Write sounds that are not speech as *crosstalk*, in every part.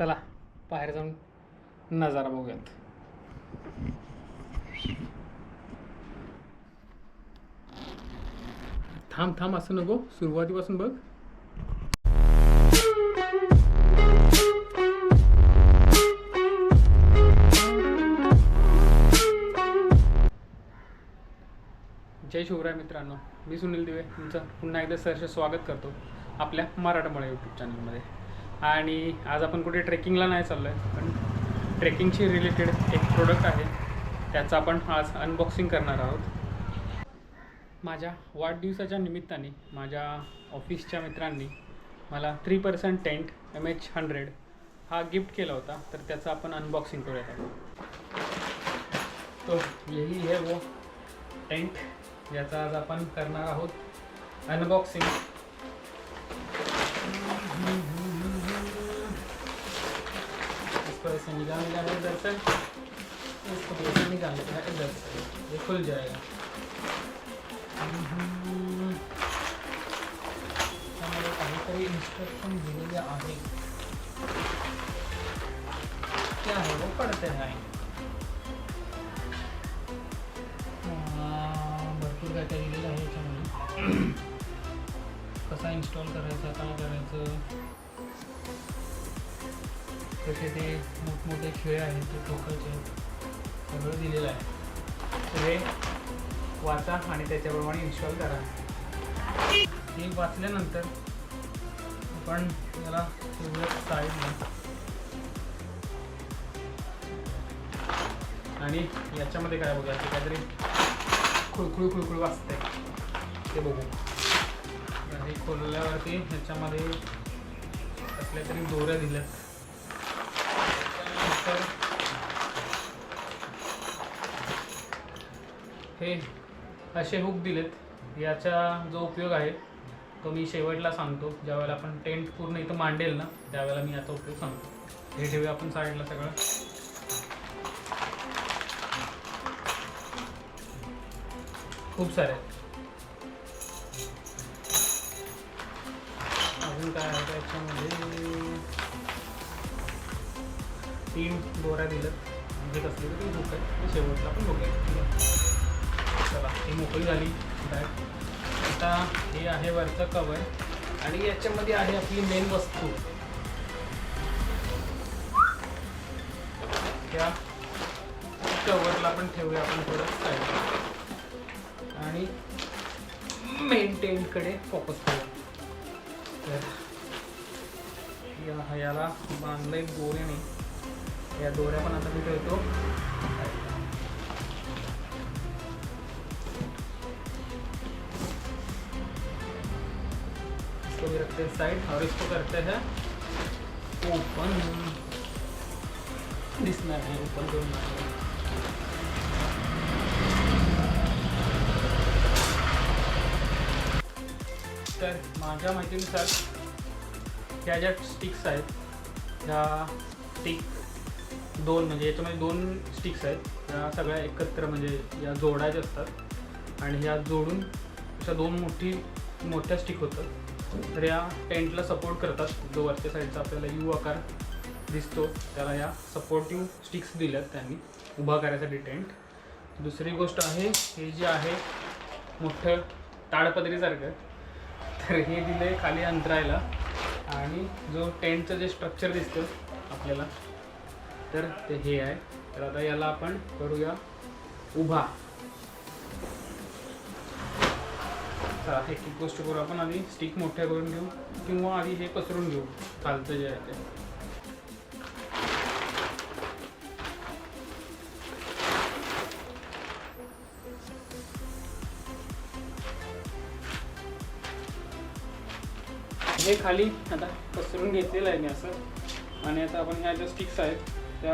चला बाहेर जाऊन नजारा बघूयात. थांब थांब असं नको. सुरुवातीपासून बघ. जय शिवराय मित्रांनो मी सुनील दिवे. तुमचं पुन्हा एकदा सहर्ष स्वागत करतो आपल्या मराठमोळ्या यूट्यूब चॅनलमध्ये आणि आज आपण कुठे ट्रेकिंगला नाही चाललो आहे पण ट्रेकिंगशी रिलेटेड एक प्रोडक्ट आहे. त्याचं आपण आज अनबॉक्सिंग करणार आहोत. माझ्या वाढदिवसाच्या निमित्ताने माझ्या ऑफिसच्या मित्रांनी मला three percent tent M H hundred हा गिफ्ट केला होता. तर त्याचं आपण अनबॉक्सिंग करूयात आपण. तो यही है वो टेंट याचा आज आपण करणार आहोत अनबॉक्सिंग इसको निकाल निकालना है इधर से इसको भी ऐसे निकालना है इधर से ये खुल जाएगा। त्यामध्ये काहीतरी इन्स्ट्रक्शन दिलेले आहे क्या है वो? पढ़ते हैं भरपूर काय काय दिलेलं आहे याच्यामध्ये कसा इन्स्टॉल करायचा काय करायचं कसे ते मोठमोठे खेळ आहेत ते टोकलचे सगळं दिलेलं आहे. तर हे वाचा आणि त्याच्याप्रमाणे इन्स्टॉल करा. हे वाचल्यानंतर आपण याला ठेवूया साईडला आणि याच्यामध्ये काय बघा ते काहीतरी खुळखुळ खुळखुळ वाचते ते बघू. आणि खोलल्यावरती ह्याच्यामध्ये कसल्या तरी दोऱ्या दिल्यात. त्यानंतर हे असे हुक दिलेत. याचा जो उपयोग आहे तो मी शेवटला सांगतो. ज्यावेळेला आपण टेंट पूर्ण इथं मांडेल ना त्यावेळेला मी याचा उपयोग सांगतो. हे ठेवूया आपण साईडला सगळं. खूप सारे अजून काय आहे त्याच्यामध्ये तीन बोऱ्या दिल्यात. म्हणजे कसली तरी बुक आहे. ते शेवटला पण बघूया ठीक आहे. चला ही मोकळी झाली. बॅग आता हे आहे वरचं कवर आणि याच्यामध्ये आहे आपली मेन वस्तू. त्या कवरला पण ठेवूया आपण थोडं. साईड आणि मेंटेनकडे फोकस करू तर या याला बांधलंय नाही या दोऱ्या पण आता मी ठेवतो इसको भी रखते हैं साइड और इसको करते हैं ओपन दिसणार आहे ओपन करून दाखवतो. तर माझ्या माहितीनुसार ह्या ज्या स्टिक्स आहेत. ह्या स्टिक दोन म्हणजे याच्यामध्ये दोन स्टिक्स आहेत. त्या सगळ्या एकत्र म्हणजे या जोडायच्या असतात. आणि ह्या जोडून अशा दोन मोठी मोठ्या स्टिक होतात. तर या टेंटला सपोर्ट करतात. जो वरच्या साईडचा आपल्याला यू आकार दिसतो त्याला या सपोर्टिव्ह स्टिक्स दिल्यात त्यांनी उभा करायसाठी टेंट. दुसरी गोष्ट आहे हे जे आहे मोठं ताडपदरीसारखं तर हे दिलं आहे खाली अंतरायला. आणि जो टेंटचं जे स्ट्रक्चर दिसतं आपल्याला तर ते हे आहे. तर आता याला आपण करूया उभा. चला एक एक गोष्ट करू आपण आधी. स्टिक मोठ्या करून घेऊ किंवा आधी हे पसरून घेऊ. खालचं जे आहे ते. हे खाली आता पसरून घेतलेलं आहे मी असं. आणि आता आपण ह्या ज्या स्टिक्स आहेत तो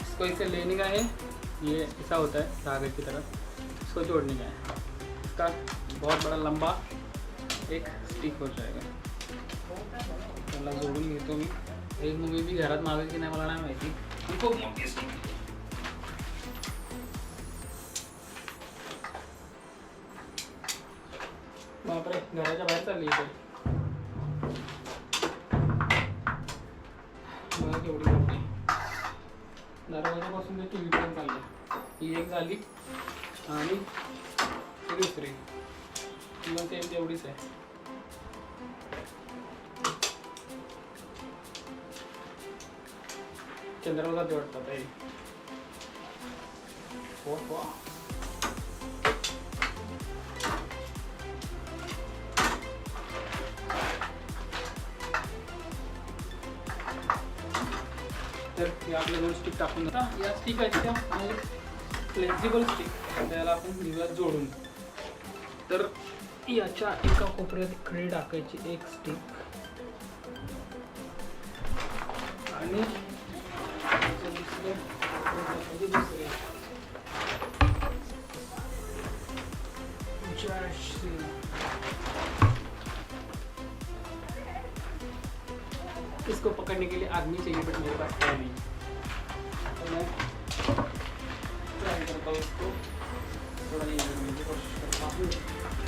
इसको इसे लेने का है। ये ऐसा होता है, धागे की तरह। इसको जोड़ने का है। इसका बहुत बड़ा लंबा एक स्टिक हो जाएगा। याला जोडून घेतो मी एक मूवी मी घरात मागेल की नाही मला नाही माहिती. खूप मोठी असते. बापरे घराच्या बाहेर चालली इथे. बघा केवढी मोठी दरवाजापासून ते टी व्ही पण चालली. ही एक झाली आणि दुसरी. मग ते तेवढीच आहे. चंद्राला जाते वाटतं आता हे. हो हो तर या आपल्या दोन स्टिक टाकून या स्टिक आहेत त्या म्हणजे फ्लेक्झिबल स्टिक त्याला आपण दिव्यात जोडून. तर याच्या एका कोपऱ्यात इकडे टाकायची एक स्टिक आणि इसको पकड़ने के लिए आदमी चाहिए बट मेरे पास है नहीं। तो मैं ट्राई करता हूँ इसको। थोड़ा की कोशिश करता हूँ।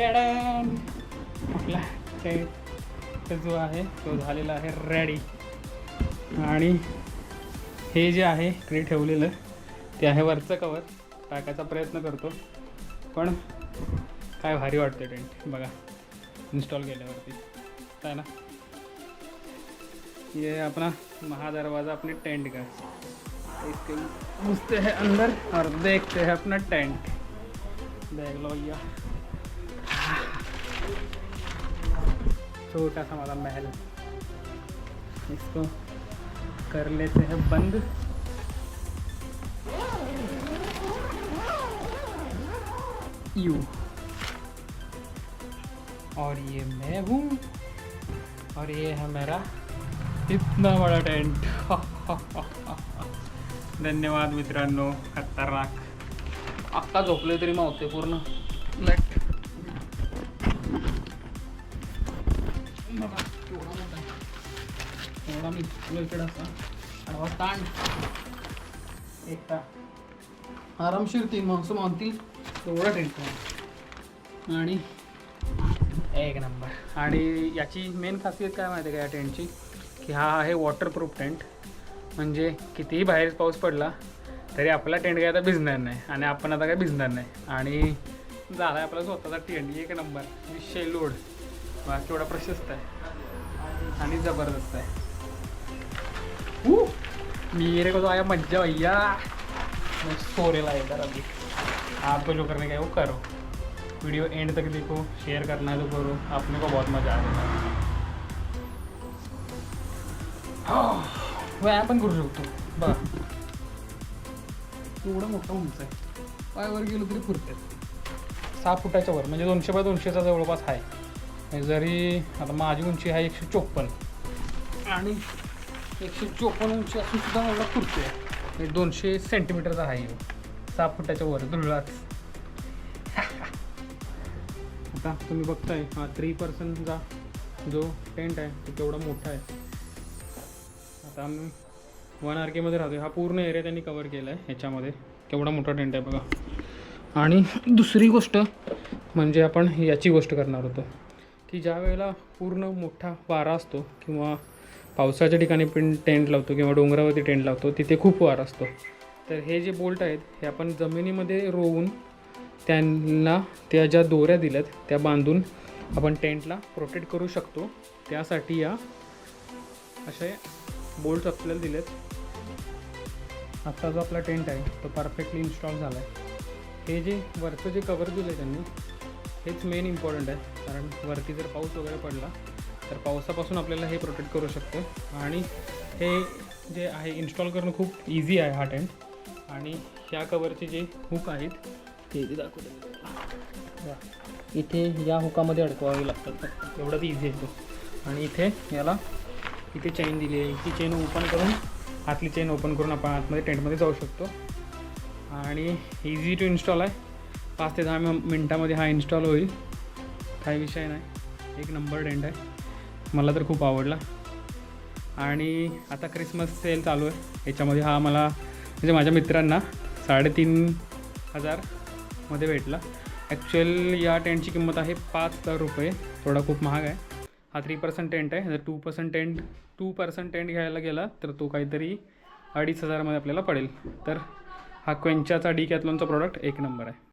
आपला टेंट जो आहे तो झालेला आहे रेडी आणि हे जे आहे इकडे ठेवलेलं ते आहे वरचं कवर टाकायचा प्रयत्न करतो. पण काय भारी वाटते टेंट बघा इन्स्टॉल केल्यावरती. काय ना? ये अपना महादरवाज़ा अपने टेंट का इसके घुसते हैं अंदर और देखते हैं अपना टेंट देख लो भैया. छोटा सा हमारा महल। इसको कर लेते हैं बंद। यू। और ये मैं हूँ। और ये है मेरा इतना बड़ा टेंट। *laughs* धन्यवाद मित्रांनो खतरनाक। अक्का झोपले तरी मावते पूर्ण। एवढा असा आडवा ताण. एकटा आरामशीर तीन माणसं मानतील तेवढा टेंट आणि एक नंबर आणि याची मेन खासियत काय माहिती आहे का या टेंटची की हा आहे वॉटरप्रूफ टेंट म्हणजे कितीही बाहेर पाऊस पडला तरी आपला टेंट काय आता भिजणार नाही. आणि आपण आता काय भिजणार नाही. आणि झाला आहे आपला स्वतःचा टेंट एक नंबर विषय लोड बाकी एवढा प्रशस्त आहे. आणि जबरदस्त आहे. Uh, मेरे को तो आया मज्जा भैया मैं सोरे लाएगा अभी आपको जो करने का वो करो वीडियो एंड तक देखो शेयर करना है तो करो अपने को बहुत मजा आएगा हाँ, व्यायाम पण करू शकतो बघा एवढा मोठा उंच आहे पायावर गेलो तरी पुरते सहा फुटाच्या वर म्हणजे दोनशे बाय दोनशेचा जवळपास आहे जरी आता माझी उंची आहे एकशे चोपन्न आणि एकशे चोपन्न उंची असून सुद्धा मला कुर्ती आहे. दोनशे सेंटीमीटरचा आहे. सहा फुटाच्या वर दुर्लाच *laughs* आता तुम्ही बघताय हा थ्री पर्सनचा जो टेंट आहे तो केवढा मोठा आहे. आता आम्ही वन आर केमध्ये राहतो हा पूर्ण एरिया त्यांनी कवर केला आहे ह्याच्यामध्ये. केवढा मोठा टेंट आहे बघा. आणि दुसरी गोष्ट म्हणजे आपण याची गोष्ट करणार होतो की ज्या वेळेला पूर्ण मोठा वारा असतो किंवा पावसाच्या ठिकाणी पण टेंट लावतो किंवा डोंगरावरती टेंट लावतो तिथे खूप वार असतो. तर हे जे बोल्ट आहेत हे आपण जमिनीमध्ये रोवून त्यांना त्या ज्या दोऱ्या दिल्यात त्या बांधून आपण टेंटला प्रोटेक्ट करू शकतो. त्यासाठी या असे बोल्ट आपल्याला दिलेत आत्ता जो आपला टेंट आहे तो परफेक्टली इन्स्टॉल झाला आहे हे जे वरचं जे कवर दिलं आहे त्यांनी हेच मेन इम्पॉर्टंट आहे. कारण वरती जर पाऊस वगैरे पडला तर पावसापासून आपल्याला हे प्रोटेक्ट करू शकतं. आणि हे जे आहे इन्स्टॉल करणं खूप इझी आहे हा टेंट आणि ह्या कवरचे जे हुक आहेत ते इथे दाखवले इथे या हुकामध्ये अडकवावे लागतात. एवढंच इझी आहे आणि इथे याला इथे चेन दिली आहे. ही चेन ओपन करून आतली चेन ओपन करून आपण आतमध्ये टेंटमध्ये जाऊ शकतो. आणि इझी टू इन्स्टॉल आहे. पाच ते दहा मिनटामध्ये हा इन्स्टॉल होईल. काही विषय नाही. एक नंबर टेंट आहे. मला तर खूप आवडला. आणि आता क्रिसमस सेल चालू आहे. याच्यामध्ये हा मला म्हणजे माझ्या मित्रांना साडेतीन हजारमध्ये भेटला. ॲक्च्युअल या टेंटची किंमत आहे पाच हजार रुपये. थोडा खूप महाग आहे. हा थ्री पर्सेंट टेंट आहे. जर two percent tent two percent tent घ्यायला गेला तर तो काहीतरी अडीच हजारामध्ये आपल्याला पडेल. तर हा क्वेंचाचा डी कॅथलॉनचा प्रॉडक्ट एक नंबर आहे.